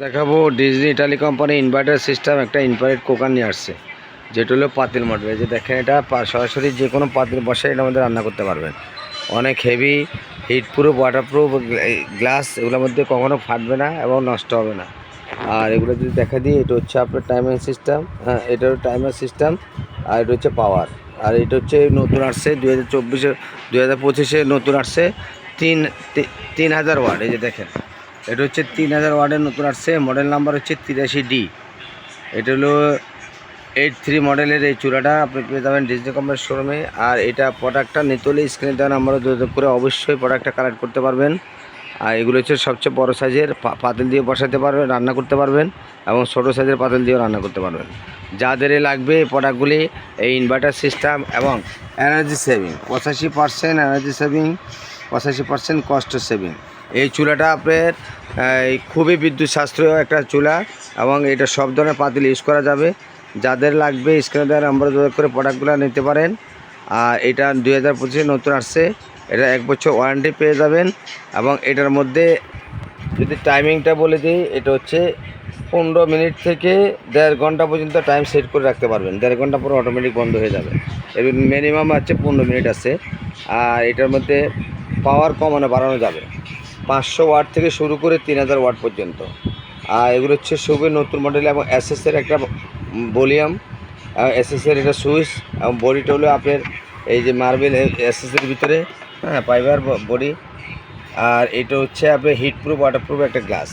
দেখাবো Disney Italy company inverter system একটা inverter cooker নিয়ে আসছে। যেটা হলো পাতিল মডেল যে দেখেন এটা সরাসরি যে কোনো পাতিল বসে এটা আমাদের রান্না করতে পারবেন। অনেক heavy heatproof waterproof glass এগুলোর মধ্যে কখনো ফাটবে না এবং নষ্ট হবে না। আর এগুলো যদি দেখা দিই, এটা হচ্ছে আপনার টাইমার সিস্টেম হ্যাঁ এটা হলো টাইমার সিস্টেম আর এটা হচ্ছে পাওয়ার আর এটা হচ্ছে নতুন আসছে দু হাজার চব্বিশে দু হাজার পঁচিশে নতুন আসছে তিন তিন হাজার ওয়াট এই যে দেখেন। এটা হচ্ছে তিন হাজার ওয়ার্ডের নতুন আসছে। মডেল নাম্বার হচ্ছে তিরাশি ডি। এটা হলো এইট থ্রি মডেলের এই চূড়াটা আপনি পেয়ে যাবেন ডিজনি কোম্পানির শোরুমে। আর এটা প্রোডাক্টটা নিতে হলে স্ক্রিনে দেওয়া নাম্বারে যোগাযোগ করে অবশ্যই প্রোডাক্টটা কালেক্ট করতে পারবেন। আর এগুলো হচ্ছে সবচেয়ে বড় সাইজের পাতিল দিয়ে বসাতে পারবেন, রান্না করতে পারবেন এবং ছোটো সাইজের পাতিল দিয়েও রান্না করতে পারবেন। যাদের লাগবে এই প্রোডাক্টগুলি, এই ইনভার্টার সিস্টেম এবং এনার্জি সেভিং, পঁচাশি পার্সেন্ট এনার্জি সেভিং, পঁচাশি পার্সেন্ট কস্ট সেভিং। এই চুলাটা আপনার খুবই বিদ্যুৎ সাশ্রয় একটা চুলা এবং এটা সব ধরনের পাতিল ইউজ করা যাবে। যাদের লাগবে স্ক্রিনে দেওয়ার নাম্বার যোগাযোগ করে প্রোডাক্টগুলো নিতে পারেন। আর এটা দুই হাজার পঁচিশে নতুন আসছে। এটা এক বছর ওয়ারেন্টি পেয়ে যাবেন এবং এটার মধ্যে যদি টাইমিংটা বলে দিই, এটা হচ্ছে পনেরো মিনিট থেকে দেড় ঘণ্টা পর্যন্ত টাইম সেট করে রাখতে পারবেন। দেড় ঘণ্টা পরে অটোমেটিক বন্ধ হয়ে যাবে। এর মিনিমাম হচ্ছে পনেরো মিনিট আছে। আর এটার মধ্যে পাওয়ার কমানো বাড়ানো যাবে। পাঁচশো ওয়াট থেকে শুরু করে তিন হাজার ওয়াট পর্যন্ত। আর এগুলো হচ্ছে খুবই নতুন মডেল এবং এসএসের একটা ভলিউম। এসএসের এটা সুইচ এবং বডিটা হলো আপনার এই যে মার্বেল এসএসের ভিতরে হ্যাঁ ফাইবার বডি আর এটা হচ্ছে আপনার হিট প্রুফ ওয়াটারপ্রুফ একটা গ্লাস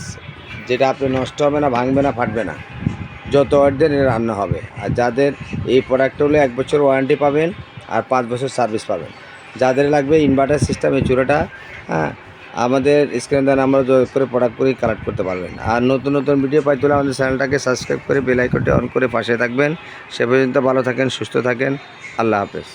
যেটা আপনি নষ্ট হবে না, ভাঙবে না, ফাটবে না। যত এটা রান্না হবে। আর যাদের এই প্রোডাক্টটা হলো এক বছর ওয়ারেন্টি পাবেন আর পাঁচ বছর সার্ভিস পাবেন। যাদের লাগবে ইনভার্টার সিস্টেম এই চূড়াটা হ্যাঁ আমাদের স্ক্রিন দেওয়া নাম্বার যোগাযোগ করে প্রোডাক্ট করে কালেক্ট করতে পারবেন। আর নতুন নতুন ভিডিও পাই তুলে আমাদের চ্যানেলটাকে সাবস্ক্রাইব করে বেল আইকনটি অন করে পাশে থাকবেন। সে পর্যন্ত ভালো থাকেন, সুস্থ থাকেন। আল্লাহ হাফেজ।